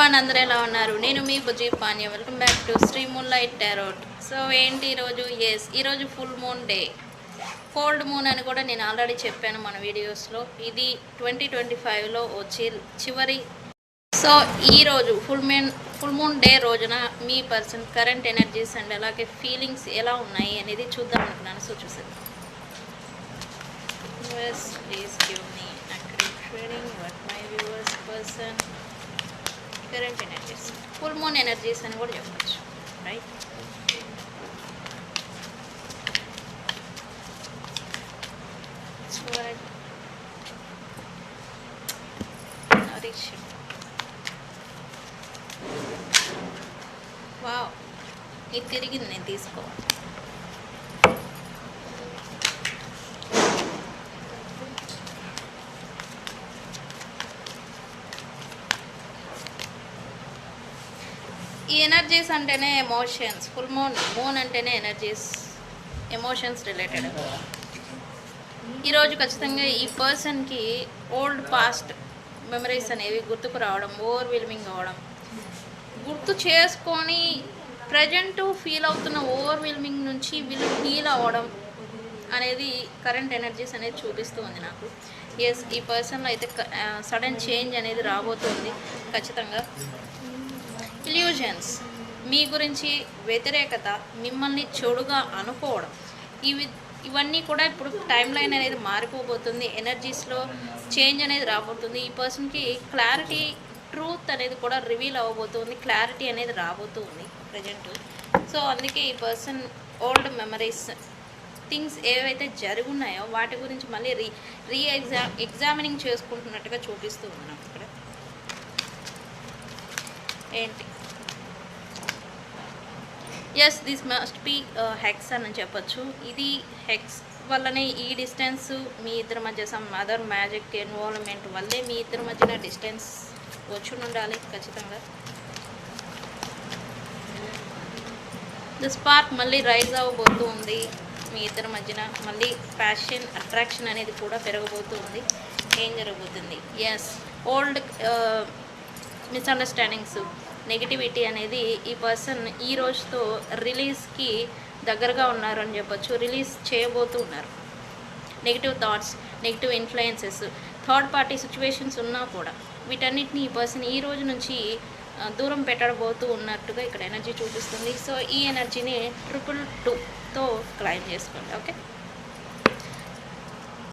One అందరూ ఎలా ఉన్నారు? నేను మీ బుజీ పాన్య welcome back to Sri moonlight tarot so ఏంటి ఈరోజు ఎస్ ఈరోజు full moon day cold moon అని కూడా నేను ఆల్రెడీ చెప్పాను మన వీడియోస్లో ఇది ట్వంటీ ట్వంటీ ఫైవ్లో వచ్చి చివరి. సో ఈరోజు full moon full moon day రోజున మీ పర్సన్ కరెంట్ ఎనర్జీస్ అండ్ అలాగే ఫీలింగ్స్ ఎలా ఉన్నాయి అనేది చూద్దాం అనుకున్నాను. సో చూసేది please give me me accurate reading. What my viewers person current energies full moon energies అని కూడా చెప్పచ్చు రైట్ వావ్ ఇది తిరిగింది నేను తీసుకోవాలి. ఈ ఎనర్జీస్ అంటేనే ఎమోషన్స్ ఫుల్ మూన్ మూన్ అంటేనే ఎనర్జీస్ ఎమోషన్స్ రిలేటెడ్ ఈరోజు ఖచ్చితంగా ఈ పర్సన్కి ఓల్డ్ పాస్ట్ మెమరీస్ అనేవి గుర్తుకు రావడం ఓవర్ విల్మింగ్ అవ్వడం గుర్తు చేసుకొని ప్రజెంట్ ఫీల్ అవుతున్న ఓవర్ విల్మింగ్ నుంచి వీళ్ళు హీల్ అవ్వడం అనేది కరెంట్ ఎనర్జీస్ అనేది చూపిస్తూ ఉంది నాకు. ఎస్ ఈ పర్సన్లో అయితే సడన్ చేంజ్ అనేది రాబోతుంది ఖచ్చితంగా. ఇల్యూజన్స్ మీ గురించి వ్యతిరేకత మిమ్మల్ని చెడుగా అనుకోవడం. ఇవి ఇవన్నీ కూడా ఇప్పుడు టైం లైన్ అనేది మారిపోబోతుంది. ఎనర్జీస్లో చేంజ్ అనేది రాబోతుంది. ఈ పర్సన్కి క్లారిటీ ట్రూత్ అనేది కూడా రివీల్ అవ్వబోతుంది. క్లారిటీ అనేది రాబోతుంది ప్రజెంట్. సో అందుకే ఈ పర్సన్ ఓల్డ్ మెమరీస్ థింగ్స్ ఏవైతే జరుగున్నాయో వాటి గురించి మళ్ళీ రీ రీ ఎగ్జా ఎగ్జామినింగ్ చేసుకుంటున్నట్టుగా చూపిస్తూ ఉన్నాం ఇక్కడ. ఏంటి? Yes this must be hex అని చెప్పొచ్చు. ఇది హెక్స్ వల్లనే ఈ డిస్టెన్స్ మీ ఇద్దరి మధ్య సమ్ అదర్ మ్యాజిక్ ఇన్వాల్వ్మెంట్ వల్లే మీ ఇద్దరి మధ్యన డిస్టెన్స్ వచ్చి ఉండాలి ఖచ్చితంగా. ద స్పార్క్ మళ్ళీ రైజ్ అవ్వబోతూ ఉంది మీ ఇద్దరి మధ్యన. మళ్ళీ ప్యాషన్ అట్రాక్షన్ అనేది కూడా పెరగబోతూ ఉంది. ఏం జరగబోతుంది? ఎస్ ఓల్డ్ మిస్అండర్స్టాండింగ్స్ నెగిటివిటీ అనేది ఈ పర్సన్ ఈ రోజుతో రిలీజ్కి దగ్గరగా ఉన్నారు అని చెప్పొచ్చు. రిలీజ్ చేయబోతూ ఉన్నారు. Negative thoughts negative influences third party situations ఉన్నా కూడా వీటన్నిటిని ఈ పర్సన్ ఈ రోజు నుంచి దూరం పెట్టబోతూ ఉన్నట్టుగా ఇక్కడ ఎనర్జీ చూపిస్తుంది. సో ఈ ఎనర్జీని ట్రిపుల్ టూతో క్లైమ్ చేసుకోండి. ఓకే